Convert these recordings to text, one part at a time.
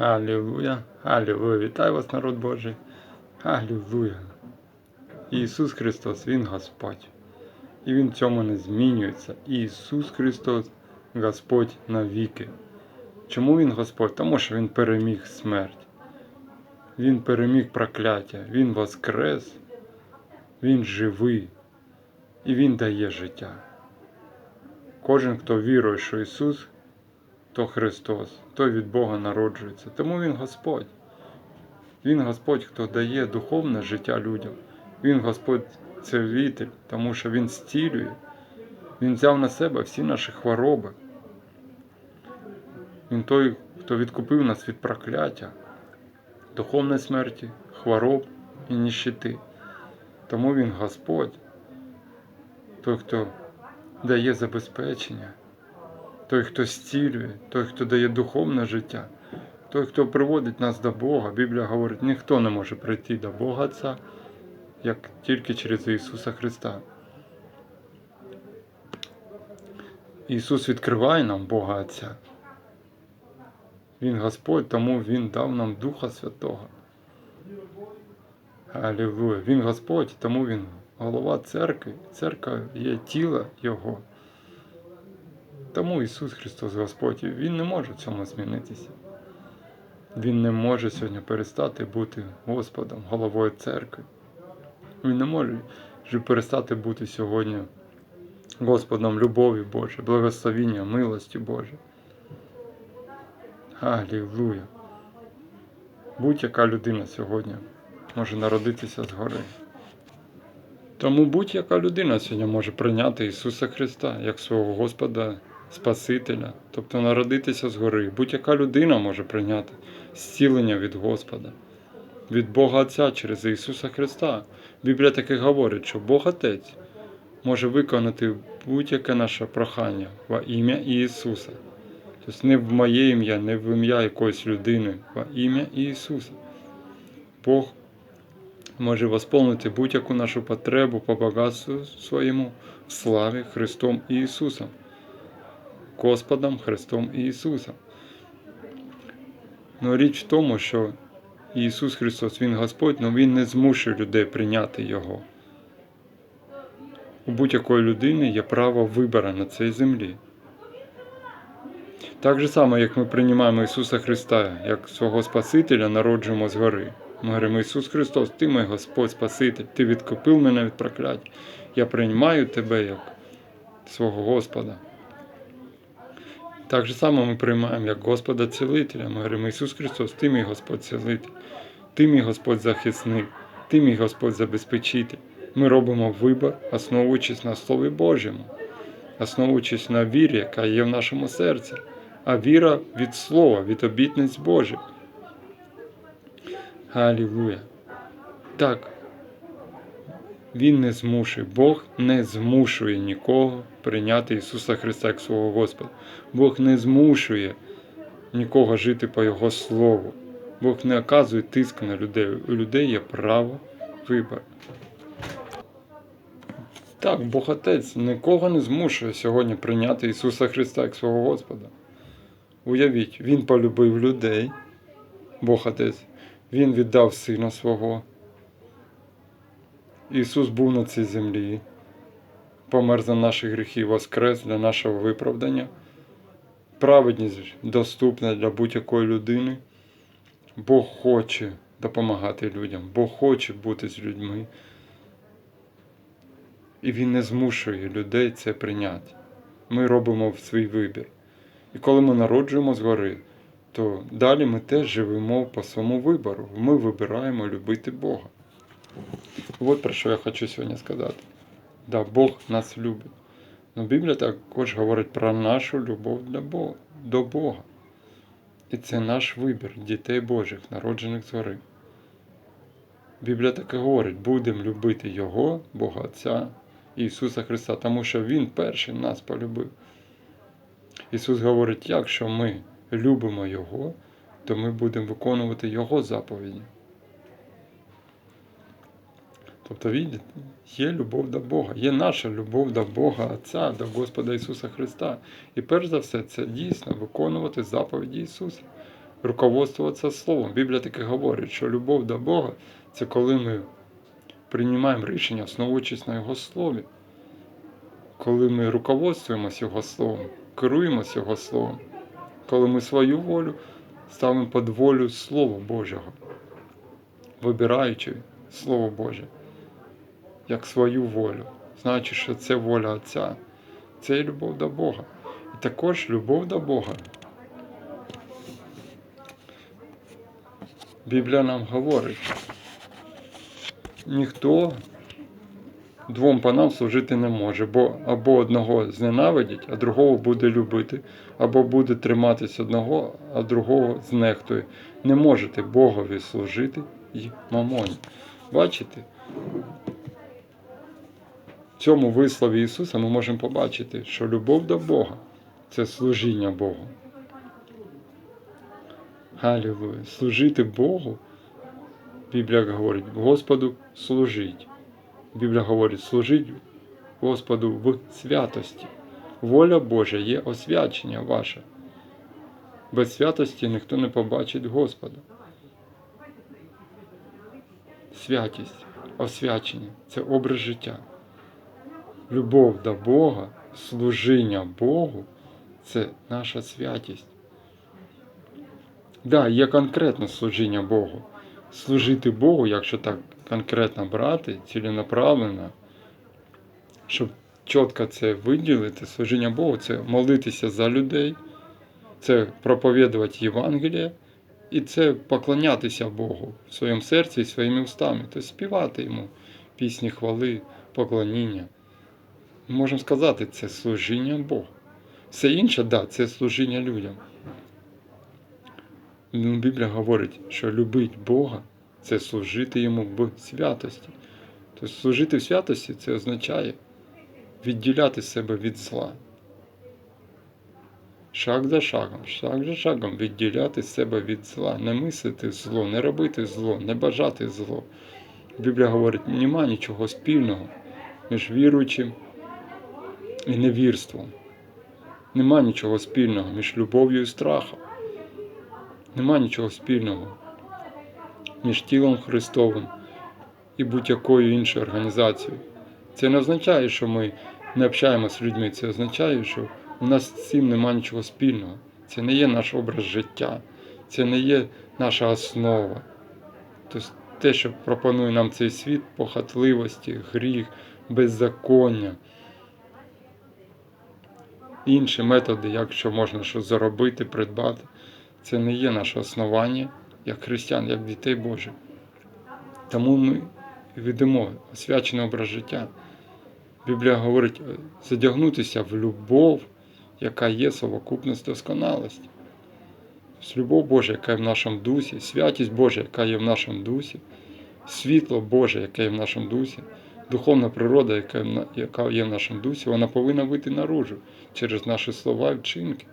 Аллилуйя, Аллилуйя. Вітаю вас, народ Божий. Аллилуйя. Ісус Христос, Він Господь. І Він в цьому не змінюється. Ісус Христос, Господь навіки. Чому Він Господь? Тому що Він переміг смерть. Він переміг прокляття, Він воскрес, Він живий і Він дає життя. Кожен, хто вірує, що Ісус то Христос, той від Бога народжується. Тому Він Господь. Він Господь, хто дає духовне життя людям. Він Господь цивитель, тому що Він зцілює. Він взяв на себе всі наші хвороби. Він той, хто відкупив нас від прокляття, духовної смерті, хвороб і ніщити. Тому Він Господь, той, хто дає забезпечення той, хто зцілює, той, хто дає духовне життя, той, хто приводить нас до Бога. Біблія говорить, ніхто не може прийти до Бога Отця, як тільки через Ісуса Христа. Ісус відкриває нам Бога Отця. Він Господь, тому Він дав нам Духа Святого. Алілуя. Він Господь, тому Він голова церкви. Церква є тіло Його. Тому Ісус Христос Господь, Він не може в цьому змінитися. Він не може сьогодні перестати бути Господом, головою церкви. Він не може перестати бути сьогодні Господом любові Божої, благословіння, милості Божої. Алілуя! Будь-яка людина сьогодні може народитися згори. Тому будь-яка людина сьогодні може прийняти Ісуса Христа як свого Господа. Спасителя, тобто народитися згори. Будь-яка людина може прийняти зцілення від Господа, від Бога Отця через Ісуса Христа. Біблія таки говорить, що Бог Отець може виконати будь-яке наше прохання во ім'я Ісуса. Тобто не в моє ім'я, не в ім'я якоїсь людини, во ім'я Ісуса. Бог може восполнити будь-яку нашу потребу по багатству своєму в славі Христом Ісусом. Господом Христом Ісусом. Ну, річ в тому, що Ісус Христос, Він Господь, але Він не змушує людей прийняти Його. У будь-якої людини є право вибору на цій землі. Так же само, як ми приймаємо Ісуса Христа, як свого Спасителя, народжуємо згори. Ми говоримо, Ісус Христос, Ти мій Господь Спаситель, Ти відкупив мене від прокляття. Я приймаю Тебе як свого Господа. Так же само ми приймаємо як Господа Цілителя. Ми говоримо, Ісус Христос, Ти мій Господь Цілитель, Ти мій Господь захисник, Ти мій Господь забезпечитель. Ми робимо вибір, основуючись на Слові Божому, основуючись на вірі, яка є в нашому серці, а віра від Слова, від обітниць Божих. Алілуя. Так. Він не змушує, Бог не змушує нікого прийняти Ісуса Христа як свого Господа. Бог не змушує нікого жити по Його Слову. Бог не оказує тиск на людей. У людей є право вибору. Так, Бог Отець нікого не змушує сьогодні прийняти Ісуса Христа як свого Господа. Уявіть, Він полюбив людей, Бог Отець, Він віддав Сина свого. Ісус був на цій землі, помер за наші гріхи, воскрес для нашого виправдання. Праведність доступна для будь-якої людини. Бог хоче допомагати людям, Бог хоче бути з людьми. І Він не змушує людей це прийняти. Ми робимо свій вибір. І коли ми народжуємо згори, то далі ми теж живемо по своєму вибору. Ми вибираємо любити Бога. От про що я хочу сьогодні сказати. Да, Бог нас любить. Но Біблія також говорить про нашу любов до Бога. І це наш вибір дітей Божих, народжених згори. Біблія так і говорить, будемо любити Його, Бога Отця Ісуса Христа, тому що Він перший нас полюбив. Ісус говорить, якщо ми любимо Його, то ми будемо виконувати Його заповіді. Тобто, є любов до Бога, є наша любов до Бога Отця, до Господа Ісуса Христа. І перш за все, це дійсно виконувати заповіді Ісуса. руководствуватися Словом. Біблія таки говорить, що любов до Бога це коли ми приймаємо рішення, основуючись на Його Слові. Коли ми руководствуємося Його Словом, керуємося Його Словом, коли ми свою волю ставимо під волю Слова Божого, вибираючи Слово Боже як свою волю, знаючи, що це воля Отця, це і любов до Бога. І також любов до Бога. Біблія нам говорить, ніхто двом панам служити не може, бо або одного зненавидять, а другого буде любити, або буде триматись одного, а другого знехтує. Не можете Богові служити і мамоні. Бачите? В цьому вислові Ісуса ми можемо побачити, що любов до Бога це служіння Богу. Галілуя. Служити Богу, Біблія говорить, Господу служить. Біблія говорить, служить Господу в святості. Воля Божа є освячення ваше. Без святості ніхто не побачить Господа. Святість, освячення це образ життя. Любов до Бога, служіння Богу це наша святість. Да, є конкретне служіння Богу. Служити Богу, якщо так конкретно брати, ціленаправленно, щоб чітко це виділити, служіння Богу це молитися за людей, це проповідувати Євангеліє і це поклонятися Богу в своєму серці і своїми устами, тобто співати йому пісні хвали, поклоніння. Можемо сказати, це служіння Богу. Все інше, да, це служіння людям. Ну, Біблія говорить, що любить Бога це служити йому в святості. Тобто служити в святості це означає відділяти себе від зла. Шаг за шагом, шаг за шагом відділяти себе від зла, не мислити зло, не робити зло, не бажати зло. Біблія говорить, нема нічого спільного між віруючим і невірством. Нема нічого спільного між любов'ю і страхом. Нема нічого спільного між тілом Христовим і будь-якою іншою організацією. Це не означає, що ми не общаємося з людьми, це означає, що у нас з цим нема нічого спільного. Це не є наш образ життя, це не є наша основа. Тобто те, що пропонує нам цей світ, похотливості, гріх, беззаконня, інші методи, якщо можна щось заробити, придбати, це не є наше основання як християн, як дітей Божих. Тому ми ведемо освячений образ життя. Біблія говорить задягнутися в любов, яка є совокупність досконалості. Любов Божа, яка є в нашому дусі, святість Божа, яка є в нашому дусі, світло Боже, яке є в нашому дусі, духовна природа, яка є в нашому дусі, вона повинна вийти наружу через наші слова і вчинки.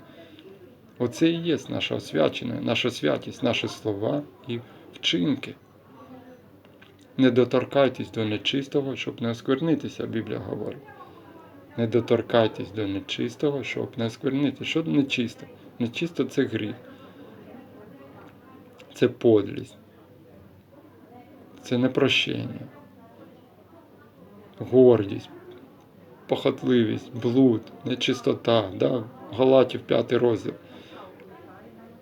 Оце і є наша освячена, наша святість, наші слова і вчинки. Не доторкайтесь до нечистого, щоб не осквернитися, Біблія говорить. Не доторкайтесь до нечистого, щоб не осквернитися. Що нечисто? Нечисто це гріх. Це подлість. Це непрощення, гордість, похотливість, блуд, нечистота, да? Галатів 5 розділ.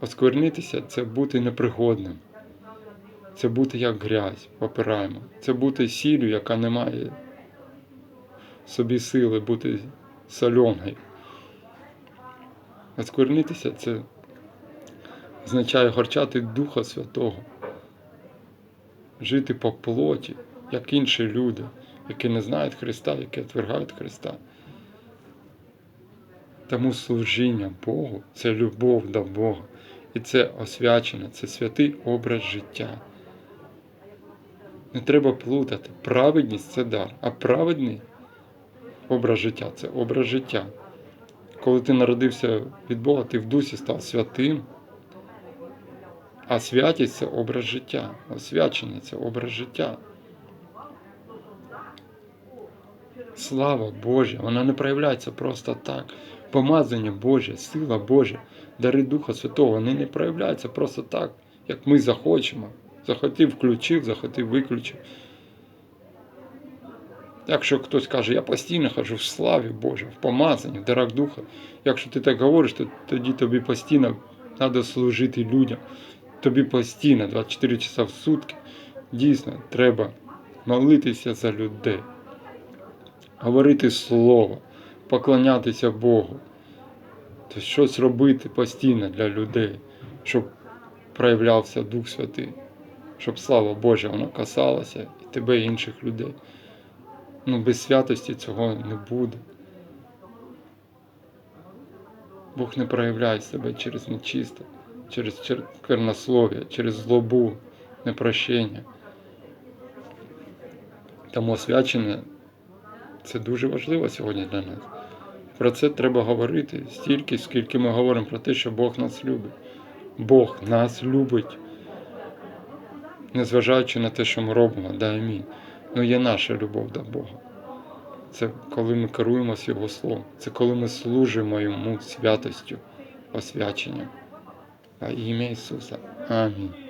Осквернитися це бути непригодним. Це бути як грязь, попираємо. Це бути сіллю, яка не має собі сили бути сольоною. Осквернитися це означає горчати Духа Святого, жити по плоті, як інші люди, які не знають Христа, які отвергають Христа. Тому служіння Богу це любов до Бога. І це освячено, це святий образ життя. Не треба плутати. Праведність це дар, а праведний образ життя це образ життя. Коли ти народився від Бога, ти в дусі став святим, а святість це образ життя, освячення це образ життя. Слава Божа, вона не проявляється просто так. помазання Боже, сила Божа, дари Духа Святого, вони не проявляються просто так, як ми захочемо. Захотів, включив, захотів, виключив. Якщо хтось каже, я постійно хожу в славі Божій, в помазанні, в дарах Духа. Якщо ти так говориш, то тоді тобі постійно треба служити людям. Тобі постійно 24 часа в сутки дійсно треба молитися за людей, говорити слово, поклонятися Богу, тобто щось робити постійно для людей, щоб проявлявся Дух Святий, щоб слава Божа вона касалася і тебе, і інших людей. Ну, без святості цього не буде. Бог не проявляє себе через нечисте, через чернослов'я, через злобу, непрощення. Тому освячення це дуже важливо сьогодні для нас. Про це треба говорити стільки, скільки ми говоримо про те, що Бог нас любить. Бог нас любить, незважаючи на те, що ми робимо, да амінь. Ну є наша любов до Бога. Це коли ми керуємося Його Словом. Це коли ми служимо Йому святостю, освяченням. А ім'я Ісуса. Амінь.